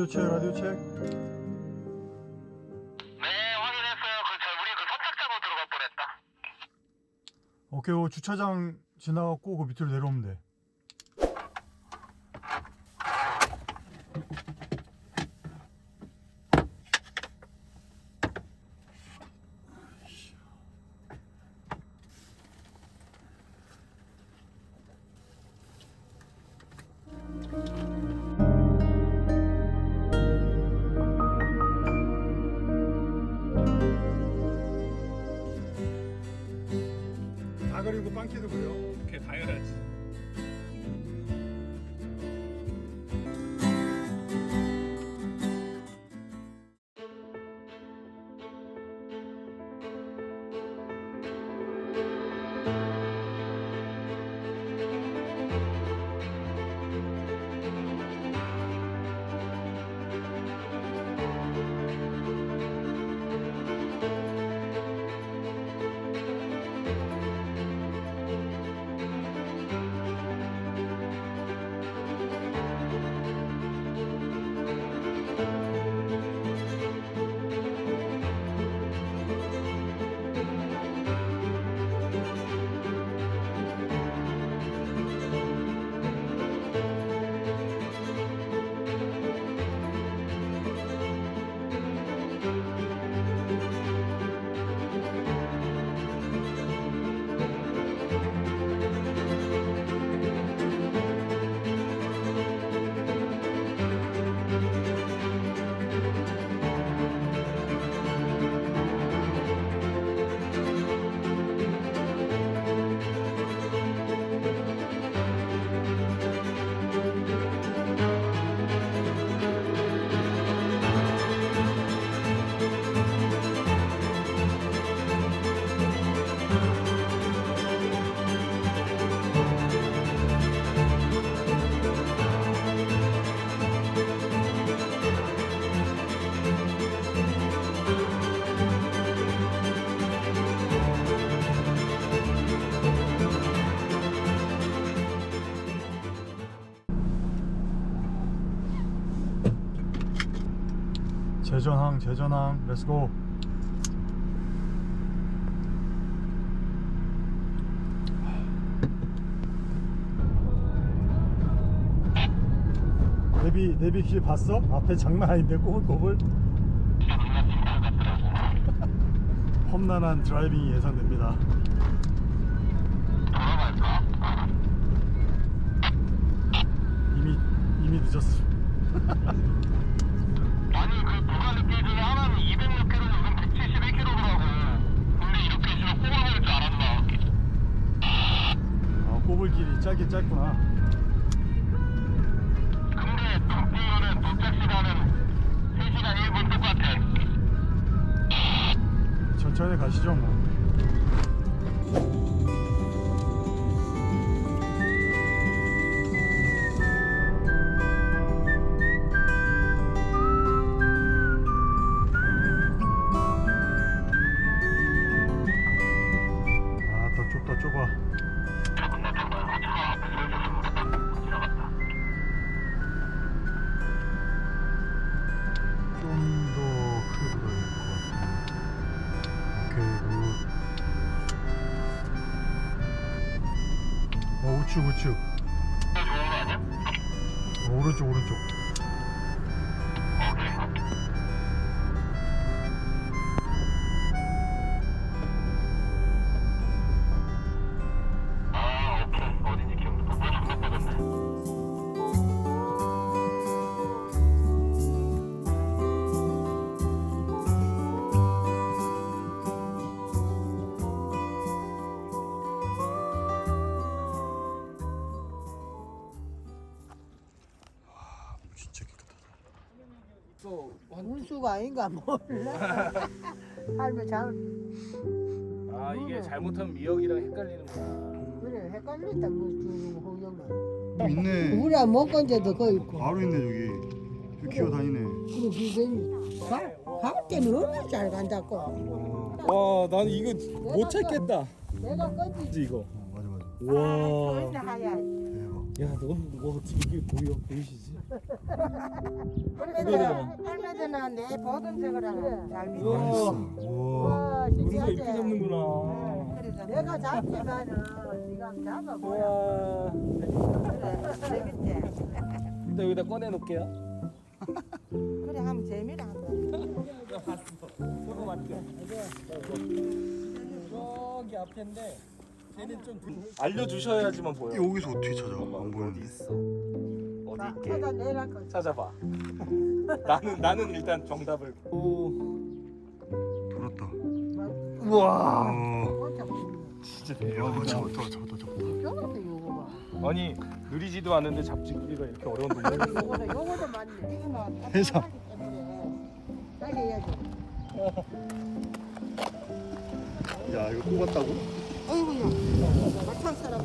라디오 체 라디오 체 네, 확인했어요. 그, 저, 우리 그 선착 잘못 들어갈 뻔했다. 오케이 오, 주차장 지나갔고 그 밑으로 내려오면 돼 그려 이 당연하지. 재전항 렛츠고 내비 내비 길 봤어? 앞에 장난 아닌데 꼬불꼬불 험난한 드라이빙이 예상됩니다? 이미 이미 늦었어 아니, 그 누가 느끼 중에 하나는 200몇 킬로, 요즘 171킬로더라고. 근데 이렇게 지금 뽑아버릴 줄 알았나? 아, 꼬불길이 짧게 짧구나 근데 도쿄는 도착 시간은 3시간 1분 똑같아. 천천히 가시죠 뭐 운수가 아닌가 몰라. 할머 잘 아 이게 잘못하면 미역이랑 헷갈리는구나. 그래 헷갈린다 그 호영은. 어, 있네 우리야 못 건져도 거 있고. 바로 있네 저기 저기 기어다니네 그리고 기생이 갈 때는 얼마나 잘 간다고. 와, 난 이거 못 찾겠다. 내가 건지. 이거. 어, 맞아 맞아 와. 하야. 야, 넌뭐 어떻게 이게 보여 보이시지? 할머니나 내 보듬색을 잘 맛있어 믿어. 우와 와 우리가 신기하지. 이렇게 잡는구나. 그래서 내가 잡지만은 네가 잡아 보여. 와. 그래 재밌지. 일단 여기다 꺼내 놓을게요. 그래 하면 재미라 한다. 봤어. 저거 맞죠? 저기 앞인데 걔는 좀 알려주셔야지만 보여. 여기서 어떻게 찾아 안 어디 보이는데 있어? 어디 자, 있게? 찾아 내라 거. 찾아봐. 나는 나는 일단 정답을. 오, 돌았다 우와. 어 진짜 야 대박이다. 잡았다 잡았다 잡았다 요것도 요거 봐. 아니 느리지도 않은데 잡지기가 이렇게 어려운 동물. 요거도 요거도 맞네. 이거는 해서. 빨리 해야지. 야 이거 뽑았다고? 어이구야. 마찬 사람.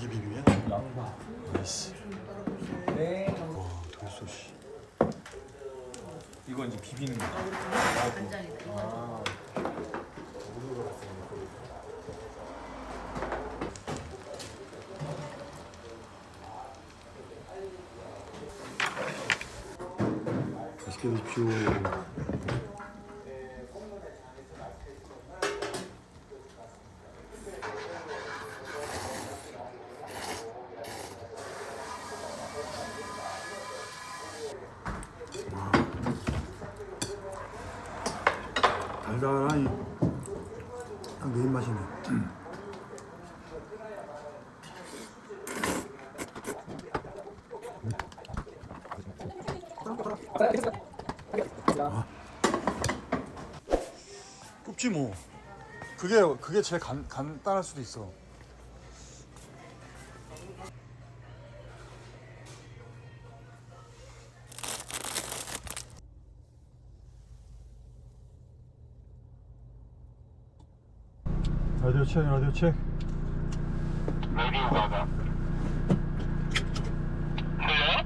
이게 비빔이야? 양파. 나이스 네. 와 돌소 씨 이거 이제 비비는 거. 아. 맛있게 드십시오 달달하니 딱 내 입맛이네. 아. 굽지 뭐. 그게 그게 제일 간, 간단할 수도 있어. 라디오 체크 라디오 체크 라디오 가가. 들려?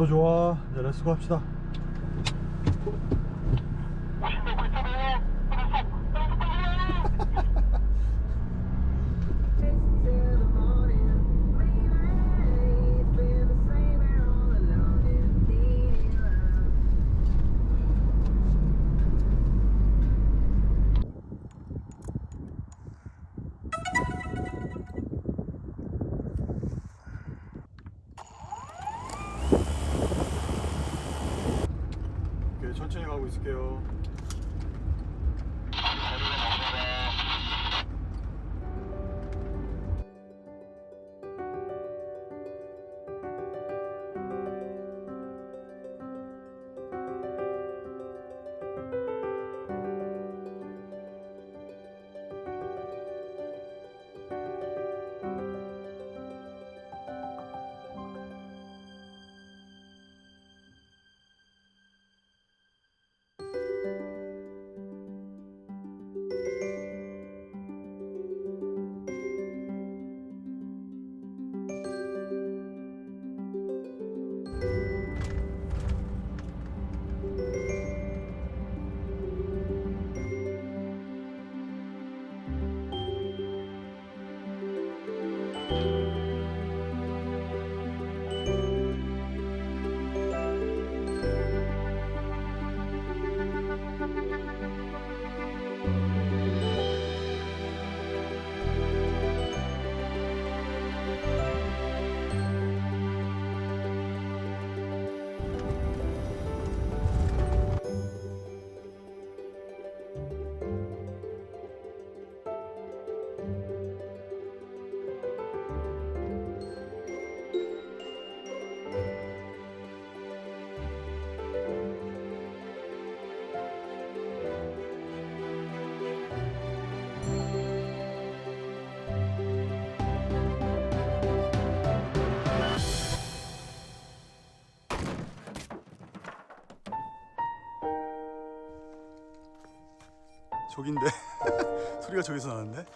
감도 좋아. 이제 렛츠고 합시다 저긴데. 소리가 저기서 나는데?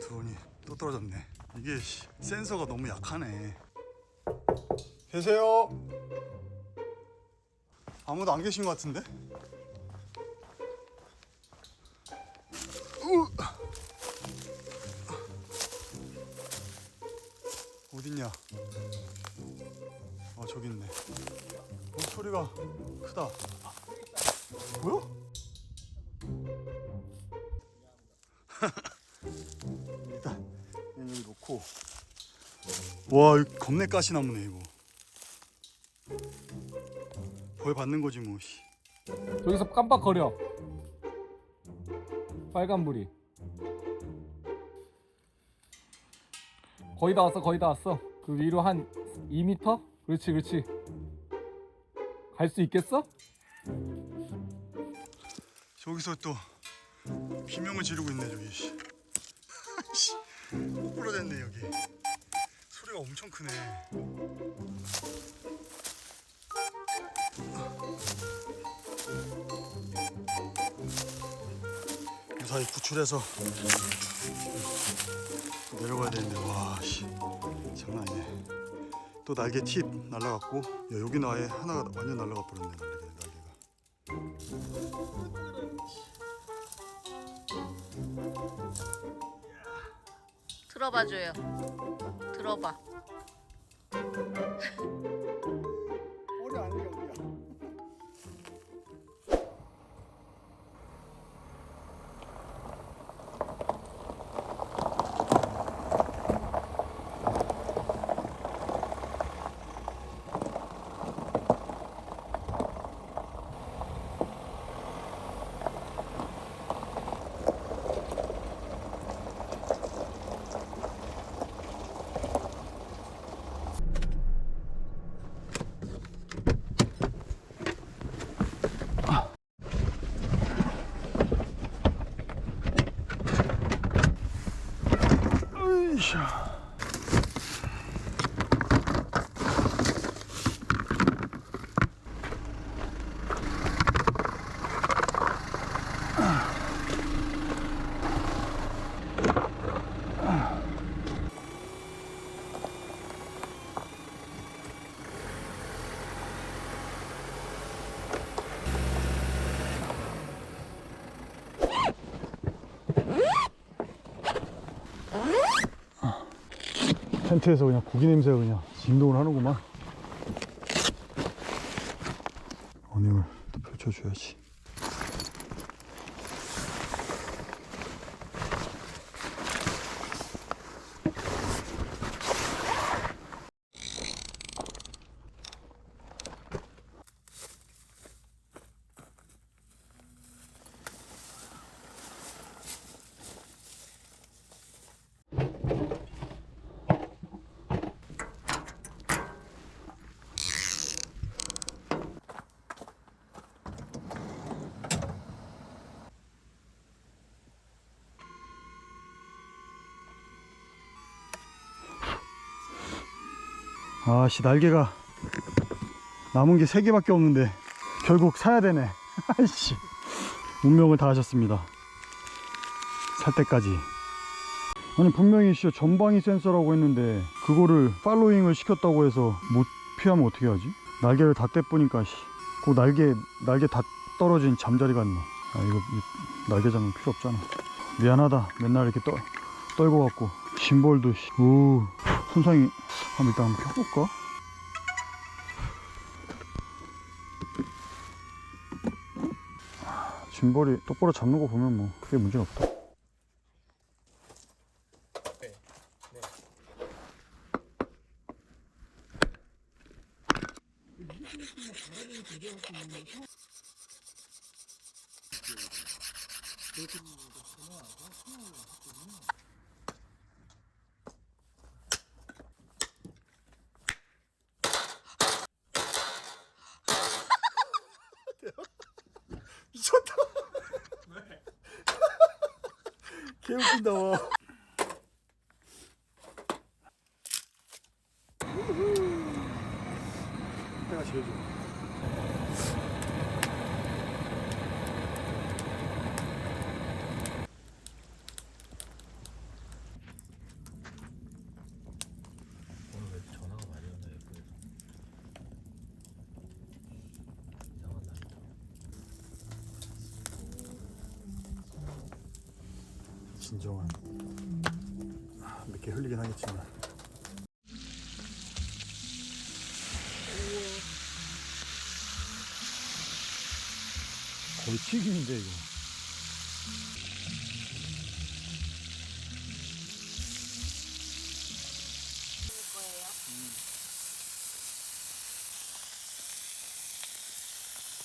드론이 또 떨어졌네. 이게 씨, 센서가 너무 약하네. 계세요? 아무도 안 계신 것 같은데? 으. 어딨냐? 아 저기 있네. 어, 소리가 크다. 뭐야? 와 겁내 가시나무네 이거 벌 받는 거지 뭐 씨. 저기서 깜빡거려. 빨간불이. 거의 다 왔어, 거의 다 왔어. 그 위로 한 2m? 그렇지, 그렇지. 갈 수 있겠어? 저기서 또 비명을 지르고 있네 저기 씨. 부러졌네 여기 엄청 크네 무사히 구출해서 내려가야 되는데 와 씨 장난 아니네 또 날개 팁 날라갔고 야, 여기는 아예 하나가 완전 날라가 버렸네 날개, 날개가 들어봐줘요. 들어봐. Ha ha ha! 텐트에서 그냥 고기 냄새가 그냥 진동을 하는구만. 어닝을 또 펼쳐줘야지. 아씨 날개가 남은 게세 개밖에 없는데 결국 사야 되네. 아이씨 운명을 다 하셨습니다. 살 때까지. 아니 분명히 씨 전방위 센서라고 했는데 그거를 팔로잉을 시켰다고 해서 못 피하면 어떻게 하지? 날개를 다 떼보니까 씨, 그 날개 날개 다 떨어진 잠자리 같네. 아 이거 이 날개장은 필요 없잖아. 미안하다. 맨날 이렇게 떨 떨고 갖고 짐벌도 씨. 오 손상이 한번 일단 한번 켜볼까? 짐벌이 똑바로 잡는 거 보면 뭐 크게 문제는 없다. 개 웃긴다 와. 내가 제일 좋아. 진정한. 아, 몇개 흘리긴 하겠지만. 거의 튀김인데 이거.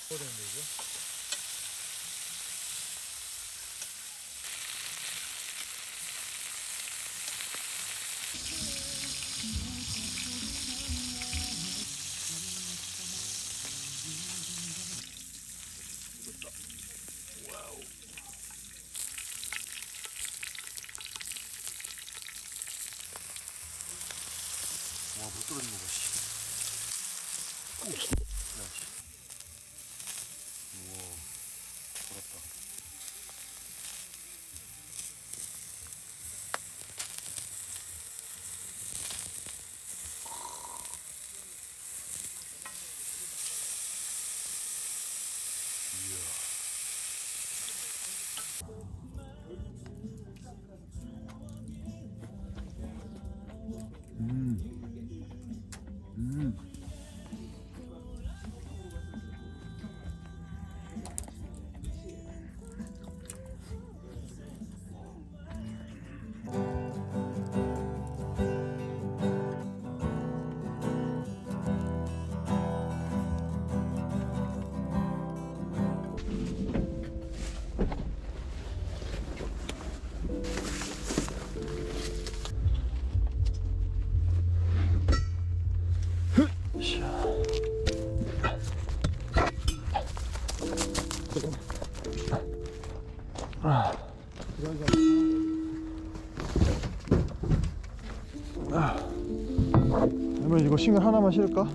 와물 싱글 하나만 실을까?